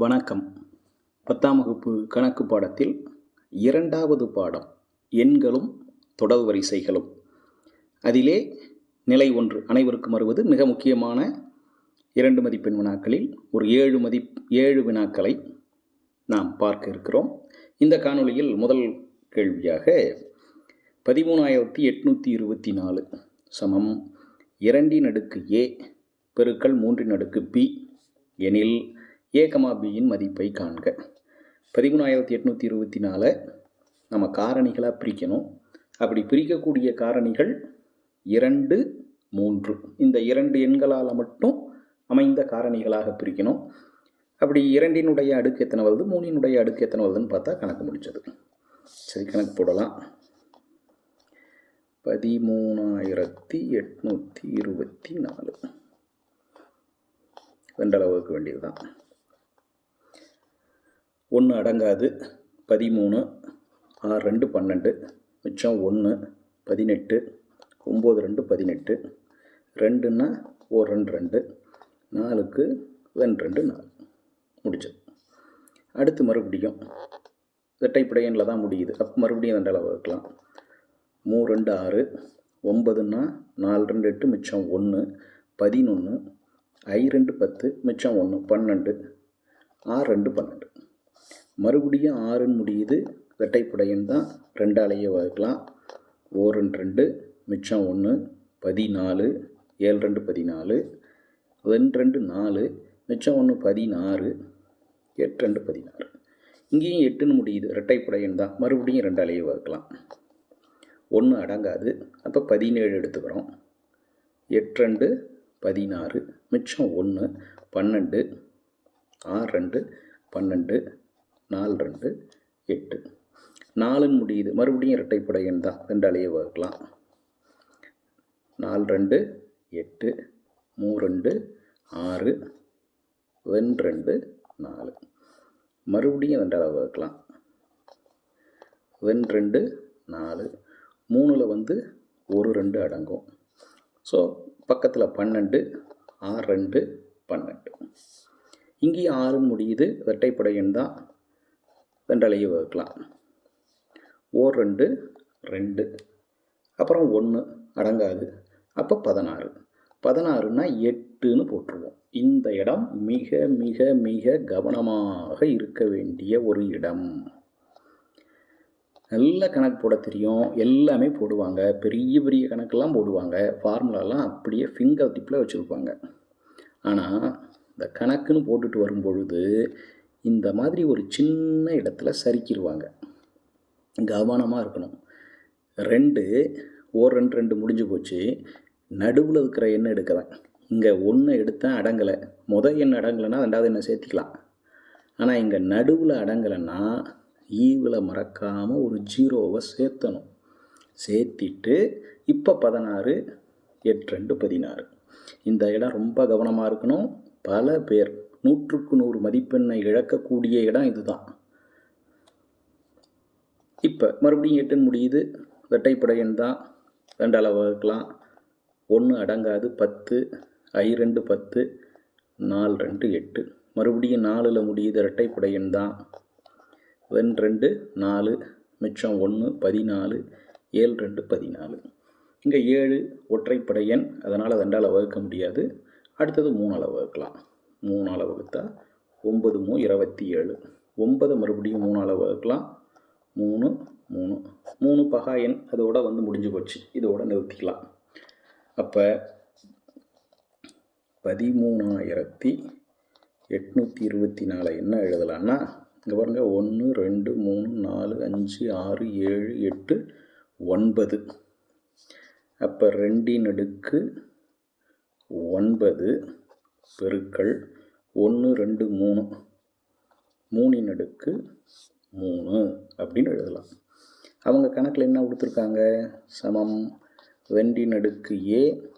வணக்கம். பத்தாம் வகுப்பு கணக்கு பாடத்தில் இரண்டாவது பாடம் எண்களும் தொடர் வரிசைகளும். அதிலே நிலை ஒன்று அனைவருக்கும் வருவது மிக முக்கியமான இரண்டு மதிப்பெண் வினாக்களில் ஒரு ஏழு மதி ஏழு வினாக்களை நாம் பார்க்க இருக்கிறோம். இந்த காணொளியில் முதல் கேள்வியாக பதிமூணாயிரத்தி எட்நூற்றி இருபத்தி நாலு சமம் இரண்டின் அடுக்கு ஏ பெருக்கள் மூன்றின் அடுக்கு பி எனில் ஏகமா பியின் மதிப்பை காண்க. பதிமூணாயிரத்தி எட்நூற்றி இருபத்தி நாலு நம்ம காரணிகளாக பிரிக்கணும். அப்படி பிரிக்கக்கூடிய காரணிகள் இரண்டு மூன்று. இந்த இரண்டு எண்களால் மட்டும் அமைந்த காரணிகளாக பிரிக்கணும். அப்படி இரண்டினுடைய அடுக்கு எத்தனை வருது? மூணினுடைய அடுக்கு எத்தனை வருதுன்னு பார்த்தா கணக்கு முடிஞ்சது. சரி கணக்கு போடலாம். பதிமூணாயிரத்தி எட்நூற்றி இருபத்தி நாலு. ரெண்டளவுக்கு வேண்டியது தான் ஒன்று அடங்காது பதிமூணு ஆறு ரெண்டு பன்னெண்டு மிச்சம் ஒன்று பதினெட்டு ஒம்பது ரெண்டு பதினெட்டு ரெண்டுன்னா ஓ ரெண்டு ரெண்டு நாலுக்கு ரெண்டு ரெண்டு நாலு. முடிச்சது அடுத்து மறுபடியும் இரட்டைப்படையனில் தான் முடியுது. அப்போ மறுபடியும் அந்த அளவு வைக்கலாம். மூ ரெண்டு ஆறு ஒம்பதுன்னா நாலு ரெண்டு எட்டு மிச்சம் ஒன்று பதினொன்று ஐ ரெண்டு பத்து மிச்சம் ஒன்று பன்னெண்டு ஆறு ரெண்டு பன்னெண்டு. மறுபடியும் ஆறுன்னு முடியுது. இரட்டைப்படையன் தான் ரெண்டாலேயே வகுக்கலாம். ஓ ரெண்டு ரெண்டு மிச்சம் ஒன்று பதினாலு ஏழு ரெண்டு பதினாலு ரெண்டு ரெண்டு நாலு மிச்சம் ஒன்று பதினாறு எட்டு ரெண்டு பதினாறு. இங்கேயும் எட்டுன்னு முடியுது. இரட்டைப்படையன் தான் மறுபடியும் ரெண்டாலேயே வகுக்கலாம். ஒன்று அடங்காது. அப்போ பதினேழு எடுத்துக்கிறோம். எட்டு ரெண்டு பதினாறு மிச்சம் ஒன்று பன்னெண்டு ஆறு ரெண்டு பன்னெண்டு நாலு ரெண்டு எட்டு. நாலுன்னு முடியுது. மறுபடியும் இரட்டைப்படை எண் தான். ரெண்டாலேயே வகுக்கலாம். நாலு ரெண்டு எட்டு. மூ ரெண்டு ஆறு. வெண் ரெண்டு நாலு. மறுபடியும் ரெண்டாவது வகுக்கலாம். வென் ரெண்டு நாலு. மூணில் வந்து ஒரு ரெண்டு அடங்கும். ஸோ பக்கத்தில் பன்னெண்டு ஆறு ரெண்டு பன்னெண்டு. இங்கேயும் ஆறு முடியுது. இரட்டைப்படை எண் தான். ரெண்டலையும் வகுக்கலாம். ஓர் ரெண்டு ரெண்டு. அப்புறம் ஒன்று அடங்காது. அப்போ பதினாறு. பதினாறுனா எட்டுன்னு போட்டுருவோம். இந்த இடம் மிக மிக மிக கவனமாக இருக்க வேண்டிய ஒரு இடம். நல்ல கணக்கு போட தெரியும். எல்லாமே போடுவாங்க. பெரிய பெரிய கணக்கெல்லாம் போடுவாங்க. ஃபார்முலாலாம் அப்படியே ஃபிங்கர் டிப்பில் வச்சுருப்பாங்க. ஆனால் இந்த கணக்குன்னு போட்டுட்டு வரும் பொழுது இந்த மாதிரி ஒரு சின்ன இடத்துல சறுக்கிடுவாங்க கவனமாக இருக்கணும். ரெண்டு ஓர் ரெண்டு ரெண்டு முடிஞ்சு போச்சு. நடுவில் இருக்கிற எண்ணெய் எடுக்கிறேன். இங்கே ஒன்று எடுத்தேன் அடங்கலை. முத எண்ணெய் அடங்கலைன்னா ரெண்டாவது எண்ணெய் சேர்த்திக்கலாம். ஆனால் இங்கே நடுவில் அடங்கலைன்னா ஈவில் மறக்காமல் ஒரு ஜீரோவை சேர்த்தணும். சேர்த்திட்டு இப்போ பதினாறு எட்டு ரெண்டு பதினாறு. இந்த இடம் ரொம்ப கவனமாக இருக்கணும். பல பேர் நூற்றுக்கு நூறு மதிப்பெண்ணை இழக்கக்கூடிய இடம் இதுதான். இப்போ மறுபடியும் எட்டுன்னு முடியுது. இரட்டைப்படையன் தான் ரெண்டால் வகுக்கலாம். ஒன்று அடங்காது பத்து. ஐ ரெண்டு பத்து நாலு ரெண்டு எட்டு. மறுபடியும் நாலில் முடியுது இரட்டைப்படையன் தான் ரெண்டு ரெண்டு நாலு. மிச்சம் ஒன்று பதினாலு. ஏழு ரெண்டு பதினாலு. இங்கே ஏழு ஒற்றைப்படை எண். அதனால் ரெண்டால் வகுக்க முடியாது. அடுத்தது மூணால் வகுக்கலாம். மூணால் வகுத்தா? ஒம்பது மூ இருபத்தி ஏழு. ஒன்பது மறுபடியும் மூணால் வகுக்கலாம். மூணு மூணு. மூணு பகா எண் அதோட வந்து முடிஞ்சு போச்சு. இதோட நிறுத்திக்கலாம். அப்போ பதிமூணாயிரத்தி எட்நூற்றி இருபத்தி நாலு என்ன எழுதலான்னா இங்கே பாருங்கள் ஒன்று ரெண்டு மூணு நாலு அஞ்சு ஆறு ஏழு எட்டு ஒன்பது. அப்போ ரெண்டின் அடுக்கு ஒன்பது. பெருக்கள் ஒன்று ரெண்டு மூணு. மூணின் அடுக்கு மூணு அப்படின்னு எழுதலாம். அவங்க கணக்கில் என்ன கொடுத்துருக்காங்க? சமம். ரெண்டின் அடுக்கு ஏ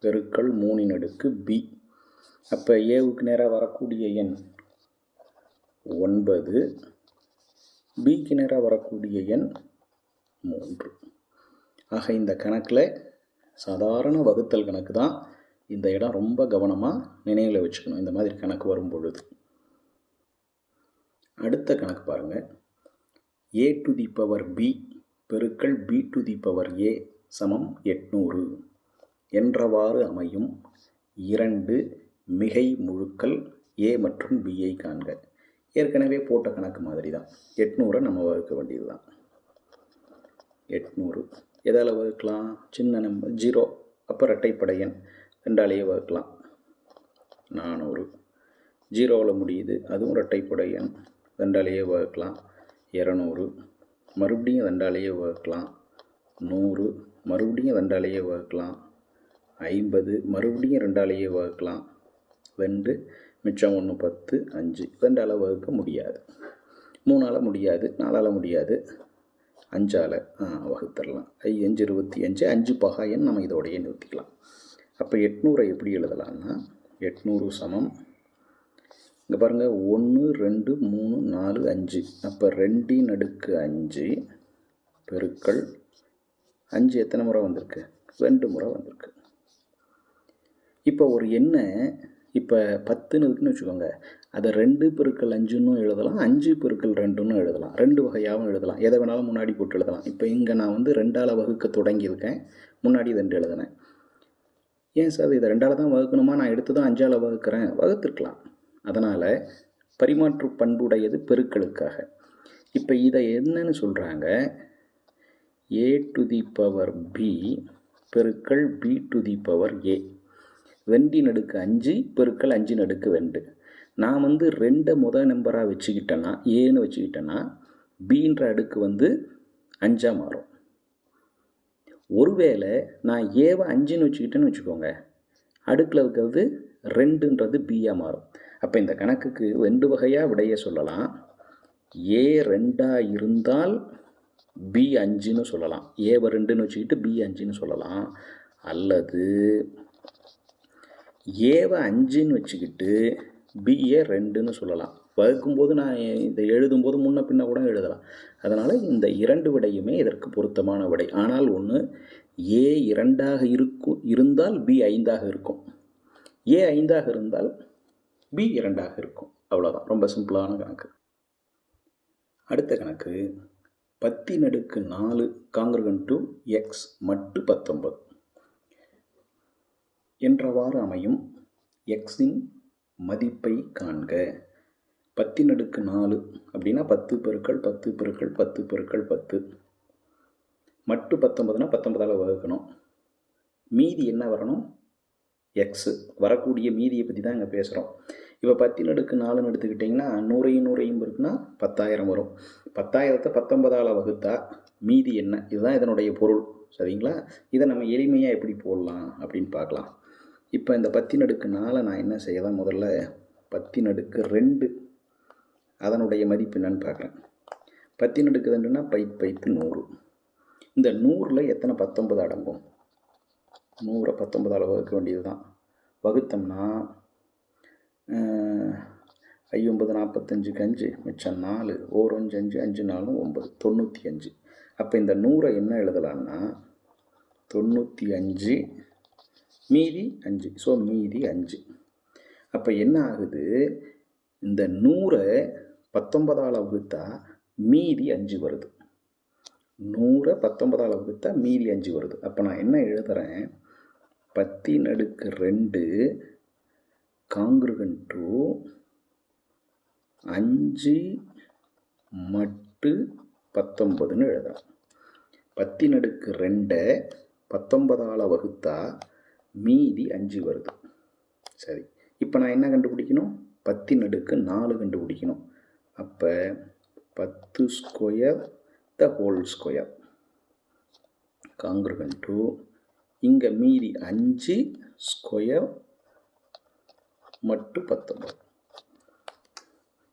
பெருக்கள் மூணின் அடுக்கு பி. அப்போ ஏவுக்கு நேராக வரக்கூடிய எண் ஒன்பது. பிக்கு நேராக வரக்கூடிய எண் மூன்று. ஆக இந்த கணக்கில் சாதாரண வகுத்தல் கணக்கு தான். இந்த இடம் ரொம்ப கவனமாக நினைவில் வச்சுக்கணும். இந்த மாதிரி கணக்கு வரும் பொழுது. அடுத்த கணக்கு பாருங்கள் A to the power B பெருக்கள் B to the power A சமம் எட்நூறு. என்றவாறு அமையும் இரண்டு மிகை முழுக்கள் ஏ மற்றும் பியை காண்க. ஏற்கனவே போட்ட கணக்கு மாதிரி தான் எட்நூறை நம்ம வகுக்க வேண்டியது தான் எட்நூறு. எதால் வகுக்கலாம்? சின்ன நம்பர் ஜீரோ. அப்போ ரெட்டைப்படையன் ரெண்டாலேயே வகுக்கலாம். நானூறு. ஜீரோவில் முடியுது. அதுவும் ரெட்டைப்படையன் ரெண்டாலேயே வகுக்கலாம். இரநூறு. மறுபடியும் ரெண்டாலேயே வகுக்கலாம். நூறு. மறுபடியும் ரெண்டாலேயே வகுக்கலாம். ஐம்பது. மறுபடியும் ரெண்டாலேயே வகுக்கலாம். ரெண்டு. மிச்சம் ஒன்று பத்து அஞ்சு. ரெண்டால் வகுக்க முடியாது. மூணால் முடியாது. நாலால் முடியாது. அஞ்சால் வகுத்தரலாம் ஐ அஞ்சு இருபத்தி அஞ்சு. அஞ்சு பகாயன் நம்ம இதோடையே நிறுத்திக்கலாம். அப்போ எட்நூறை எப்படி எழுதலாம்னா எட்நூறு சமம். இங்கே பாருங்கள் ஒன்று ரெண்டு மூணு நாலு அஞ்சு. அப்போ ரெண்டின் அடுக்கு அஞ்சு பெருக்கள் அஞ்சு எத்தனை முறை வந்திருக்கு? ரெண்டு முறை வந்திருக்கு. இப்போ ஒரு எண்ணை இப்போ பத்துன்னு இருக்குன்னு வச்சுக்கோங்க. அதை ரெண்டு பெருக்கள் அஞ்சுன்னு எழுதலாம் அஞ்சு பெருக்கள் ரெண்டுன்னு எழுதலாம். ரெண்டு வகையாகவும் எழுதலாம். எதை வேணாலும் முன்னாடி போட்டு எழுதலாம். இப்போ இங்கே நான் வந்து ரெண்டால் வகுக்க தொடங்கியிருக்கேன். முன்னாடி ரெண்டு எழுதினேன். ஏன் சார் இதை ரெண்டால் தான் வகுக்கணுமா? நான் எடுத்து தான் அஞ்சால் வகுக்கிறேன். வகுத்துருக்கலாம். அதனால் பரிமாற்று பண்புடையது பெருக்களுக்காக இப்போ இதை என்னன்னு சொல்கிறாங்க A to the power B பெருக்கள் B to the power A வெண்டி நடுக்கு அஞ்சு பெருக்கள் அஞ்சு நடுக்கு ரெண்டு. நான் வந்து ரெண்டை முதல் நம்பராக வச்சுக்கிட்டேன்னா ஏன்னு வச்சுக்கிட்டேன்னா பீன்ற அடுக்கு வந்து அஞ்சாக மாறும். ஒருவேளை நான் ஏவை அஞ்சுன்னு வச்சுக்கிட்டேன்னு வச்சுக்கோங்க. அடுக்கில் இருக்கிறது ரெண்டுன்றது பியாக மாறும். அப்போ இந்த கணக்குக்கு ரெண்டு வகையாக விடைய சொல்லலாம். ஏ ரெண்டாக இருந்தால் பி அஞ்சுன்னு சொல்லலாம். ஏவை ரெண்டுன்னு வச்சுக்கிட்டு பி அஞ்சுன்னு சொல்லலாம். அல்லது ஏவை அஞ்சுன்னு வச்சுக்கிட்டு பிஏ ரெண்டுன்னு சொல்லலாம். வகுக்கும்போது நான் இதை எழுதும்போது முன்ன பின்ன கூட எழுதலாம். அதனால் இந்த இரண்டு விடையுமே இதற்கு பொருத்தமான விடை. ஆனால் ஒன்று ஏ இரண்டாக இருக்கும் இருந்தால் பி ஐந்தாக இருக்கும். ஏ ஐந்தாக இருந்தால் பி இரண்டாக இருக்கும். அவ்வளோதான் ரொம்ப சிம்பிளான கணக்கு. அடுத்த கணக்கு பத்தி நடுக்கு நாலு காங்கிரகன் டு எக்ஸ் மட்டு பத்தொன்பது. என்றவாறு அமையும் எக்ஸின் மதிப்பை காண்க. பத்தின் அடுக்கு நாலு அப்படின்னா பத்து பெருக்கள் பத்து பெருக்கள் பத்து பெருக்கள் பத்து. மட்டு பத்தொன்பதுனா பத்தொன்பதால் வகுக்கணும். மீதி என்ன வரணும்? எக்ஸு வரக்கூடிய மீதியை பற்றி தான் இங்கே பேசுகிறோம் இப்போ பத்தின் அடுக்கு நாலுன்னு எடுத்துக்கிட்டிங்கன்னா நூறையும் நூறையும் இருக்குன்னா பத்தாயிரம் வரும். பத்தாயிரத்தை பத்தொன்பதால் வகுத்தா மீதி என்ன? இதுதான் இதனுடைய பொருள். சரிங்களா? இதை நம்ம எளிமையாக எப்படி போடலாம் அப்படின்னு பார்க்கலாம். இப்போ இந்த பத்தி நடுக்கு நாளை நான் என்ன செய்யலாம் முதல்ல? பத்தி நடுக்கு ரெண்டு. அதனுடைய மதிப்பு என்னன்னு பார்க்குறேன் பத்தின் நடுக்கு ரெண்டுன்னா பை பைத்து நூறு. இந்த நூறில் எத்தனை பத்தொன்பது அடங்கும்? நூறை பத்தொன்பதால் வகுக்க வேண்டியது தான் வகுத்தோம்னா ஐம்பது நாற்பத்தஞ்சுக்கு அஞ்சு மிச்சம் நாலு. ஓர் அஞ்சு அஞ்சு அஞ்சு நாலும் ஒம்பது தொண்ணூற்றி அஞ்சு. அப்போ இந்த நூறை என்ன எழுதலான்னா தொண்ணூற்றி அஞ்சு மீதி அஞ்சு. ஸோ மீதி அஞ்சு. அப்போ என்ன ஆகுது? இந்த நூறை பத்தொன்பதால் வகுத்தா மீதி அஞ்சு வருது. நூறை பத்தொன்பதால் வகுத்தா மீதி அஞ்சு வருது. அப்போ நான் என்ன எழுதுகிறேன் பத்தின் அடுக்கு ரெண்டு காங்கிருகன் டூ அஞ்சு மட்டு பத்தொன்பதுன்னு எழுதுகிறேன் பத்தின் அடுக்கு ரெண்டை பத்தொன்பதால் வகுத்தா மீதி அஞ்சு வருது. சரி. இப்போ நான் என்ன கண்டுபிடிக்கணும்? பத்தின் அடுக்கு நாலு கண்டுபிடிக்கணும். அப்போ பத்து ஸ்கொயர் த ஹோல் ஸ்கொயர் காங்கிரகன் டூ இங்கே மீதி அஞ்சு ஸ்கொயர் மட்டு பத்தொம்பது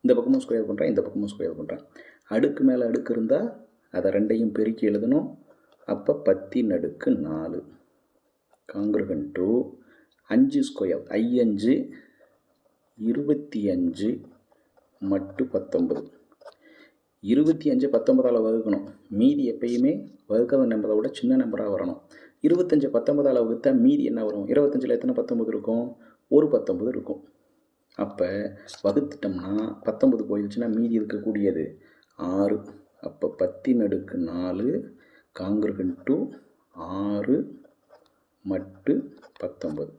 இந்த பக்கமும் ஸ்கொயர் பண்ணுறேன் இந்த பக்கமும் ஸ்கொயர் பண்ணுறேன் அடுக்கு மேலே அடுக்கு இருந்தால் அதை ரெண்டையும் பெருக்கி எழுதணும். அப்போ பத்தி நடுக்கு நாலு. காங்கிரகன் டூ அஞ்சு ஸ்கொயர் ஐயஞ்சு இருபத்தி அஞ்சு மட்டு பத்தொன்பது. இருபத்தி அஞ்சு பத்தொன்பதால் வகுக்கணும். மீதி எப்பயுமே வகுக்காத நம்பரை விட சின்ன நம்பராக வரணும். இருபத்தஞ்சு பத்தொன்பதால் வகுத்தா மீதி என்ன வரும்? இருபத்தஞ்சில் எத்தனை பத்தொம்பது இருக்கும்? ஒரு பத்தொம்பது இருக்கும். அப்போ வகுத்துட்டோம்னா பத்தொன்பது போயிடுச்சுன்னா மீதி இருக்கக்கூடியது ஆறு. அப்போ பத்தின் அடுக்கு நாலு காங்கிரகன் டு ஆறு மட்டு பத்தொம்பது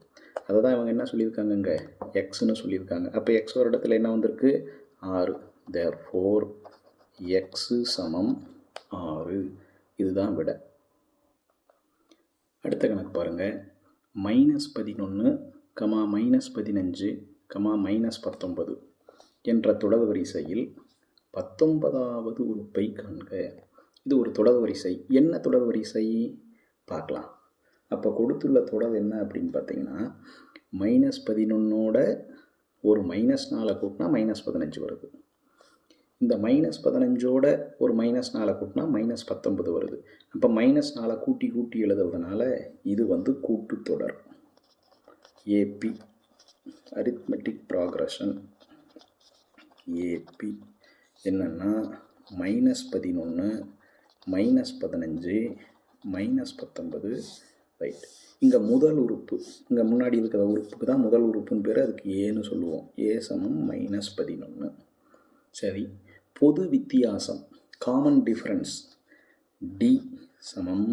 அதை தான் இவங்க என்ன சொல்லியிருக்காங்க இங்கே எக்ஸ்னு சொல்லியிருக்காங்க. அப்போ எக்ஸ் ஒரு இடத்துல என்ன வந்திருக்கு? ஆறு. தேர் ஃபோர் எக்ஸு சமம் ஆறு. இதுதான் விட. அடுத்த கணக்கு பாருங்கள் மைனஸ் பதினொன்று கமா மைனஸ் பதினஞ்சு கமா மைனஸ் பத்தொன்பது என்ற தொடர் வரிசையில் பத்தொன்பதாவது உறுப்பை காண்க. இது ஒரு தொடர் வரிசை. என்ன தொடர் வரிசை? பார்க்கலாம். அப்போ கொடுத்துள்ள தொடர் என்ன அப்படின்னு பார்த்தீங்கன்னா மைனஸ் பதினொன்னோட ஒரு மைனஸ் நாலை கூட்டினா மைனஸ் பதினஞ்சு வருது. இந்த மைனஸ் பதினஞ்சோட ஒரு மைனஸ் நாலை கூட்டினா மைனஸ் பத்தொன்பது வருது. அப்போ மைனஸ் நாலை கூட்டி கூட்டி எழுதுறதுனால இது வந்து கூட்டுத்தொடர் ஏபி அரித்மெட்டிக் ப்ராக்ரஷன் ஏபி என்னென்னா மைனஸ் பதினொன்று மைனஸ் பதினஞ்சு மைனஸ் பத்தொன்பது ரைட் இங்கே முதல் உறுப்பு. இங்கே முன்னாடி இருக்கிற உறுப்புக்கு தான் முதல் உறுப்புன்னு பேர் அதுக்கு ஏன்னு சொல்லுவோம். ஏ சமம் மைனஸ் பதினொன்று சரி. பொது வித்தியாசம். காமன் டிஃப்ரென்ஸ் டி சமம்.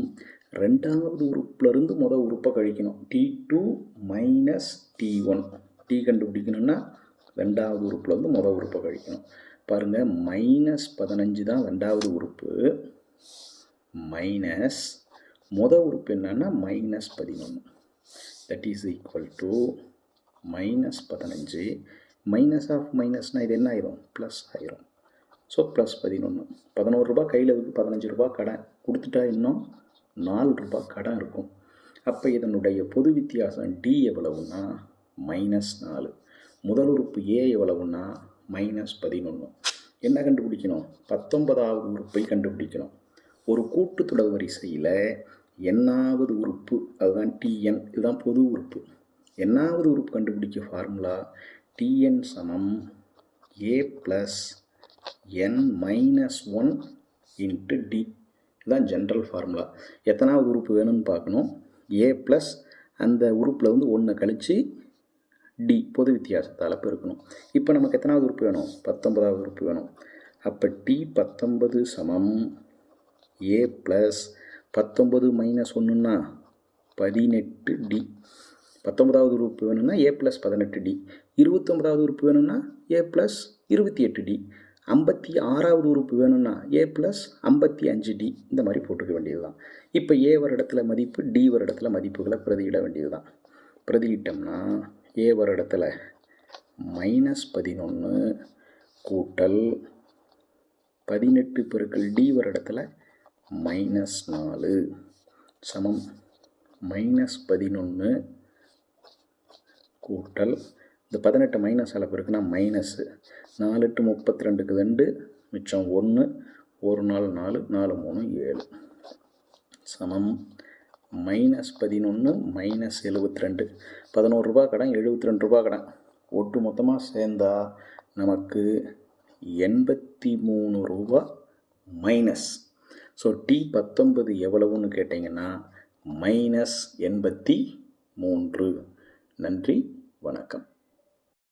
ரெண்டாவது உறுப்புலேருந்து முதல் உறுப்பை கழிக்கணும். T two minus T one D கண்டுபிடிக்கணும்னா ரெண்டாவது உறுப்புலேருந்து முதல் உறுப்பை கழிக்கணும். பாருங்கள் மைனஸ் பதினஞ்சு தான் ரெண்டாவது உறுப்பு. மைனஸ் முத உறுப்பு என்னன்னா மைனஸ் பதினொன்று that is equal to minus பதினஞ்சு. மைனஸ் ஆஃப் மைனஸ்னால் இது என்ன ஆயிரும்? ப்ளஸ் ஆயிரும். ஸோ ப்ளஸ் பதினொன்று பதினோரு ரூபா கையில் இருக்குது பதினஞ்சு ரூபாய் கடன் கொடுத்துட்டா இன்னும் நாலு ரூபாய் கடன் இருக்கும். அப்போ இதனுடைய பொது வித்தியாசம் டி எவ்வளவுன்னா மைனஸ் நாலு. முதல் உறுப்பு ஏ எவ்வளவுன்னா மைனஸ் பதினொன்று என்ன கண்டுபிடிக்கணும்? பத்தொன்பதாவது உறுப்பை கண்டுபிடிக்கணும். ஒரு கூட்டுத்தொடர் வரிசையில் எண்ணாவது உறுப்பு அதுதான் டிஎன் இதுதான் பொது உறுப்பு. எண்ணாவது உறுப்பு கண்டுபிடிக்க ஃபார்முலா டிஎன் சமம் A plus N minus one into D இதுதான் ஜென்ரல் ஃபார்முலா எத்தனாவது உறுப்பு வேணும்னு பார்க்கணும். ஏ ப்ளஸ் அந்த உறுப்பில் வந்து ஒன்று கழித்து டி பொது வித்தியாசத்தால் பெருக்கணும். இப்போ நமக்கு எத்தனாவது உறுப்பு வேணும்? பத்தொன்பதாவது உறுப்பு வேணும். அப்போ டி பத்தொன்பது சமம் ஏ ப்ளஸ் பத்தொம்பது மைனஸ் ஒன்றுன்னா பதினெட்டு டி பத்தொன்பதாவது உறுப்பு வேணும்னா ஏ ப்ளஸ் பதினெட்டு டி இருபத்தொம்பதாவது உறுப்பு வேணும்னா ஏ ப்ளஸ் இருபத்தி எட்டு டி ஐம்பத்தி ஆறாவது உறுப்பு வேணும்னா ஏ ப்ளஸ் ஐம்பத்தி அஞ்சு டி இந்த மாதிரி போட்டுக்க வேண்டியது தான் இப்போ ஏ ஒரு இடத்துல மதிப்பு டி ஒரு இடத்துல மதிப்புகளை பிரதியிட வேண்டியது தான் பிரதியிட்டோம்னா ஏ ஒரு இடத்துல மைனஸ் பதினொன்று கூட்டல் பதினெட்டு பெருக்கள் டி ஒரு இடத்துல மைனஸ் நாலு. சமம். மைனஸ் பதினொன்று கூட்டல். இந்த பதினெட்டு மைனஸ் அளவு இருக்குன்னா மைனஸு நாலு எட்டு முப்பத்தி ரெண்டுக்கு ரெண்டு மிச்சம் ஒன்று ஒரு நாள் நாலு நாலு மூணு ஏழு. சமம். மைனஸ் பதினொன்று மைனஸ் எழுபத்தி ரெண்டு பதினோரு ரூபா கடன் எழுபத்தி ரெண்டு ரூபா கடன். ஒட்டு மொத்தமாக சேர்ந்தா நமக்கு எண்பத்தி மூணு ரூபா மைனஸ் ஸோ டி பத்தொன்பது எவ்வளவுன்னு கேட்டிங்கன்னா மைனஸ் எண்பத்தி மூன்று. நன்றி வணக்கம்.